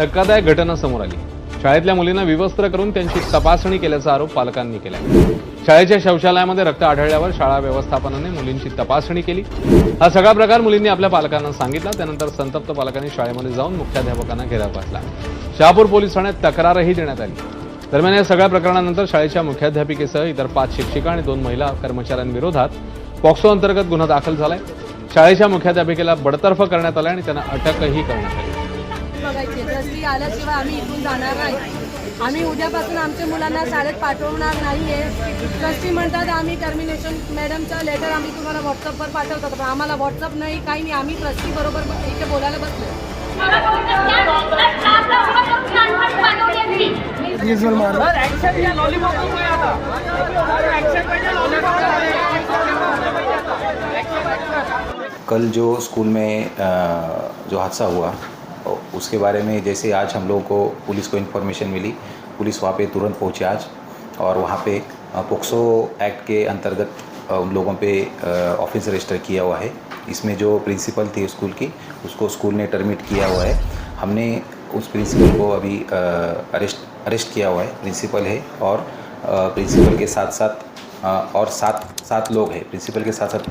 धक्कादायक घटना समोर आली. शाळेतल्या मुलींना विवस्त्र करून त्यांची तपासणी केल्याचा आरोप पालकांनी केला. शाळेच्या शौचालयामध्ये रक्त आढळल्यावर शाळा व्यवस्थापनाने मुलींची तपासणी केली. हा सगळा प्रकार मुलींनी आपल्या पालकांना सांगितला. त्यानंतर संतप्त पालकांनी शाळेमध्ये जाऊन मुख्याध्यापकांना घेराव घातला शहापूर पोलीस ठाण्यात तक्रारही देण्यात आली. दरम्यान या सगळ्या प्रकरणानंतर शाळेच्या मुख्याध्यापिकेसह इतर पाच शिक्षिका आणि दोन महिला कर्मचाऱ्यांविरोधात पॉक्सो अंतर्गत गुन्हा दाखल झालाय. शाळेच्या मुख्याध्यापिकेला बडतर्फ करण्यात आलं आणि त्यांना अटकही करण्यात आली. बघायची. ट्रस्टी आल्याशिवाय आम्ही इथून जाणार नाही. आम्ही उद्यापासून आमच्या मुलांना शाळेत पाठवणार नाहीये. ट्रस्टी म्हणतात आम्ही टर्मिनेशन मॅडमचं लेटर आम्ही तुम्हाला व्हॉट्सअपवर पाठवतात पण आम्हाला व्हॉट्सअप नाही काही नाही. आम्ही ट्रस्टी बरोबर इथे बोलायला बसलो कल जो स्कूल में जो हादसा हुआ उसके बारे में जैसे आज हम लोगों को पुलिस को इन्फॉर्मेशन मिली, पुलिस वहाँ पे तुरंत पहुँची आज और वहाँ पे पोक्सो एक्ट के अंतर्गत उन लोगों पे ऑफ़िस रजिस्टर किया हुआ है। इसमें जो प्रिंसिपल थी स्कूल की, उसको स्कूल ने टर्मिट किया हुआ है। हमने उस प्रिंसिपल को अभी अरेस्ट अरेस्ट किया हुआ है। प्रिंसिपल है और प्रिंसिपल के साथ साथ और सात सात लोग हैं। प्रिंसिपल के साथ साथ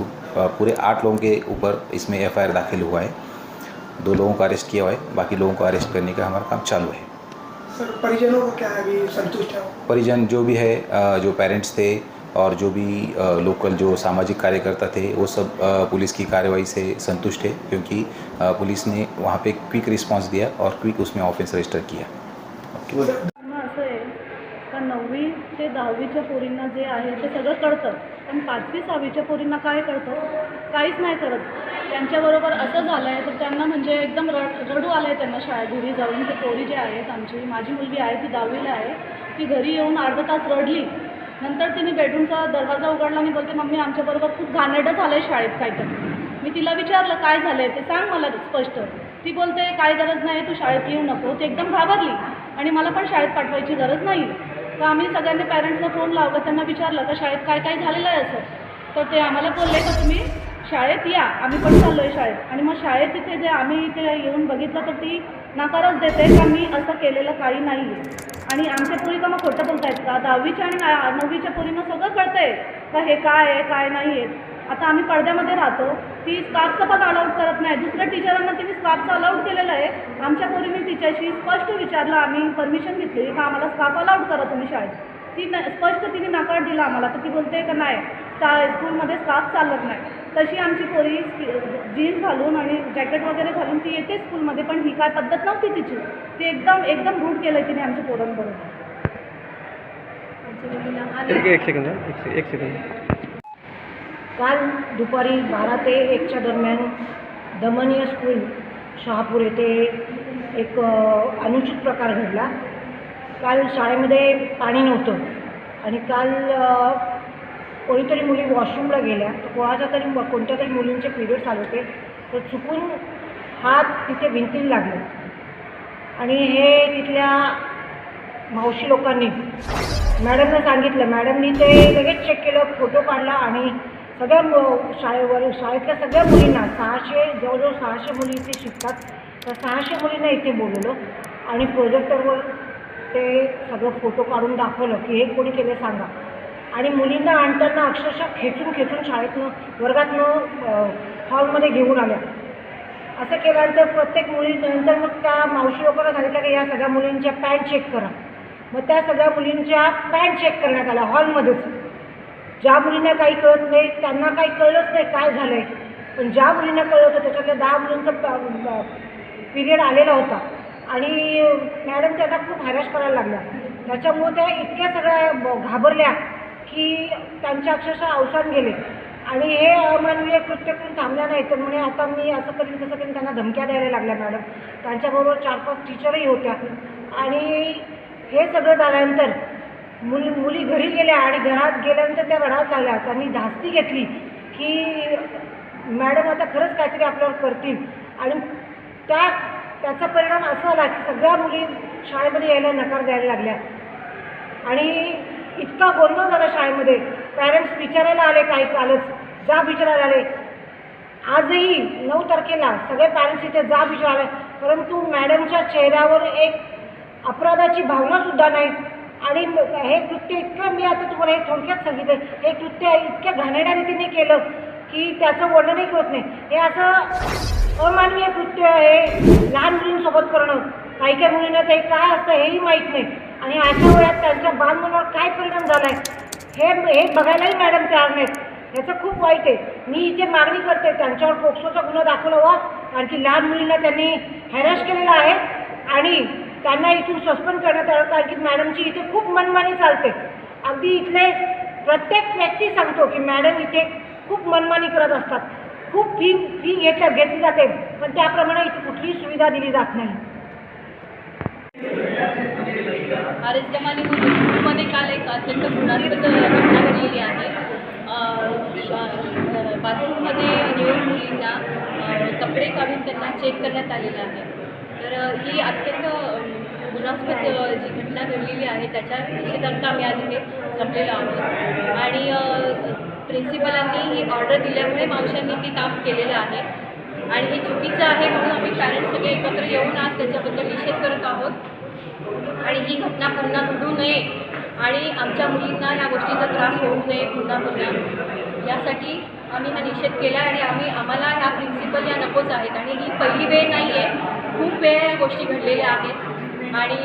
पूरे आठ लोगों के ऊपर इसमें एफआईआर दाखिल हुआ है। दो लोगों को अरेस्ट किया हुआ है। बाकी लोगों को अरेस्ट करने का हमारा काम चालू है। सर परिजनों को क्या है अभी संतुष्ट है? परिजन जो भी है जो पेरेंट्स थे और जो भी लोकल जो सामाजिक कार्यकर्ता थे वो सब पुलिस की कार्रवाई से संतुष्ट है क्योंकि पुलिस ने वहाँ पे क्विक रिस्पांस दिया और क्विक उसमें ऑफेंस रजिस्टर किया। असं आहे का नववी ते दहावीच्या पोरींना जे आहे ते सगळं कळतं पण पाचवी सहावीच्या पोरींना काय कळतं? काहीच नाही कळत. त्यांच्याबरोबर असं झालं आहे तर त्यांना म्हणजे एकदम रड रडू आलं आहे त्यांना शाळेत घरी जाऊन ते पोरी जे आहेत आमची माझी मुलगी आहे ती दहावीला आहे ती घरी येऊन अर्धा तास रडली. नंतर तिने बेडरूमचा दरवाजा उघडला आणि बोलते मम्मी आमच्याबरोबर खूप घाणेरडं झालं आहे शाळेत काहीतरी. मी तिला विचारलं काय झालं आहे ते सांग मला स्पष्ट. ती बोलते काय गरज नाही तू शाळेत येऊ नको. ती एकदम घाबरली. आणि मला पण शाळेत पाठवायची गरज नाही. तर आम्ही सगळ्यांनी पॅरेंट्सला फोन लावला त्यांना विचारलं का शाळेत काय काय झालेलं आहे असं? तर ते आम्हाला बोलले का तुम्ही शाळेत या. आम्ही पण चाललो आहे शाळेत. आणि मग शाळेत तिथे जे आम्ही इथे येऊन बघितलं तर ती नकारच देते का मी असं केलेलं काही नाही आहे आणि आमच्या पोरी का मग खोटं बोलतायत का? दहावीच्या आणि नववीच्या पोरींना सगळं कळतंय का हे काय आहे काय नाही आहे आता आम्ही पडद्यामध्ये राहतो. ती स्कार्फचं पण अलाउड करत नाही. दुसऱ्या टीचरांना तिने स्कार्फचं अलाउड केलेलं आहे. आमच्या पोरीने तिच्याशी स्पष्ट विचारलं. आम्ही परमिशन घेतली का आम्हाला स्कार्फ अलाउड करा तुम्ही शाळेत. ती न स्पष्ट तिने नकार दिला आम्हाला. तर ती बोलते का नाही? स्टा स्कूलमध्ये स्कार्फ चालत नाही. तशी आमची पोरी जीन्स घालून आणि जॅकेट वगैरे घालून ती येते स्कूलमध्ये पण ही काय पद्धत नव्हती तिची. ती एकदम एकदम रूढ केलं तिने आमच्या पोरांबरोबर. एक सेकंद सेकंद काल दुपारी बारा ते एकच्या दरम्यान दमनीय स्कूल शहापूर येथे एक अनुचित प्रकार घडला. काल शाळेमध्ये पाणी नव्हतं आणि काल कोणीतरी मुली वॉशरूमला गेल्या तर कोणाच्या तरी कोणत्या तरी मुलींचे पिरियड्स आले होते तर चुकून हात तिथे भिंतीला लागले. आणि हे तिथल्या मावशी लोकांनी मॅडमनं सांगितलं मॅडमनी ते लगेच चेक केलं फोटो काढला आणि सगळ्या मु- शाळेवर शाळेतल्या सगळ्या मुलींना सहाशे जवळजवळ सहाशे मुली इथे शिकतात. तर सहाशे मुलींना इथे बोलवलं आणि प्रोजेक्टरवर ते सगळं फोटो काढून दाखवलं की हे कोणी केलं सांगा. आणि मुलींना आणताना अक्षरशः खेचून खेचून शाळेतनं वर्गातनं हॉलमध्ये घेऊन आल्या. असं केल्यानंतर प्रत्येक मुली नंतर मग त्या मावशी लोकांना सांगितलं की या सगळ्या मुलींच्या पॅन्ट चेक करा. मग त्या सगळ्या मुलींच्या पॅन्ट चेक करण्यात आल्या हॉलमध्येच ज्या मुलींना काही कळत नाही त्यांना काही कळलंच नाही काय झालं आहे पण ज्या मुलींना कळलं होतं त्याच्यातल्या दहा मुलींचा पिरियड आलेला होता. आणि मॅडम त्यांना खूप हॅरॅश करायला लागल्या. त्याच्यामुळे त्या इतक्या सगळ्या ब- घाबरल्या. की त्यांच्या अक्षरशः अवसान गेले. आणि हे अमानवीय कृत्य करून थांबल्या नाही तर म्हणे आता मी असं करीन तसं करीन त्यांना धमक्या द्यायला लागल्या मॅडम. त्यांच्याबरोबर चार पाच टीचरही होत्या. आणि हे सगळं झाल्यानंतर मुली मुली घरी गेल्या आणि घरात गेल्यानंतर त्या रडात लागल्या. त्यांनी धास्ती घेतली की मॅडम आता खरंच काहीतरी आपल्यावर करतील. आणि त्या त्याचा परिणाम असा आला की सगळ्या मुली शाळेमध्ये यायला नकार द्यायला लागल्या. आणि इतका गोंधळ झाला शाळेमध्ये. पॅरेंट्स विचारायला आले काही कालच जा विचारायला आले. आजही नऊ तारखेला सगळे पॅरेंट्स इथे जा विचारले परंतु मॅडमच्या चेहऱ्यावर एक अपराधाची भावनासुद्धा नाही. आणि हे कृत्य इतकं मी आता तुम्हाला हे थोडक्यात सांगितलं हे कृत्य इतक्या घाणेरड्या रीतीने केलं की त्याचं वर्णनही होत नाही. हे असं अमानवीय कृत्य हे लहान मुलींसोबत करणं. काही काही मुलींना ते काय असतं हेही माहीत नाही. आणि अशा वयात त्यांच्या बालमनावर काय परिणाम झाला आहे हे हे बघायलाही मॅडम तयार नाहीत. याचं खूप वाईट आहे. मी इथे मागणी करते त्यांच्यावर पोक्सोचा गुन्हा दाखल व्हावा. कारण की लहान मुलींना त्यांनी हॅरॅस केलेला आहे आणि त्यांना इथून सस्पेंड करण्यात आलं कारण की मॅडमची इथे खूप मनमानी चालते. अगदी इथले प्रत्येक व्यक्ती सांगतो की मॅडम इथे खूप मनमानी करत असतात. खूप फी फी घेतल्या घेतली जाते पण त्याप्रमाणे इथे कुठलीही सुविधा दिली जात नाही. आर एस जमानीमध्ये स्कूलमध्ये काल एक अत्यंत गुणास्पद घटना घडलेली आहे. बाथरूममध्ये येऊन मुलींना कपडे काढून त्यांना चेक करण्यात आलेलं आहे. तर ही अत्यंत गुणास्पद जी घटना घडलेली आहे त्याच्या निषेधार्थ आम्ही आज इथे जमलेलो आहोत. आणि प्रिन्सिपलांनी ही ऑर्डर दिल्यामुळे मावशांनी ते काम केलेलं आहे. आणि हे चुकीचं आहे म्हणून आम्ही पॅरेंट्स सगळे एकत्र येऊन आज त्याच्याबद्दल निषेध करत आहोत. आणि ही घटना पुन्हा घडू नये आणि आमच्या मुलींना या गोष्टीचा त्रास होऊ नये पुन्हा पुन्हा. यासाठी आम्ही हा निषेध केला आणि आम्ही आम्हाला ह्या प्रिन्सिपल या नकोच आहेत. आणि ही पहिली वेळ नाही आहे खूप वेळ या गोष्टी घडलेल्या आहेत. आणि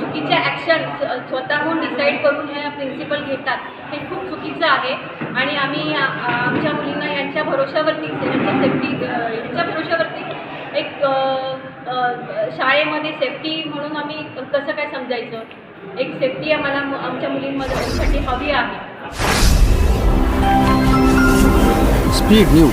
चुकीच्या ॲक्शन स्वतःहून डिसाईड करून ह्या प्रिन्सिपल घेतात हे खूप चुकीचं आहे. आणि आम्ही आमच्या मुलींना यांच्या भरोशावरती यांच्या सेफ्टी यांच्या भरोशावरती एक शाळेमध्ये सेफ्टी म्हणून आम्ही कसं काय समजायचं? एक सेफ्टी आम्हाला मु- आमच्या मुलींमध्ये साठी हवी आहे. Speed news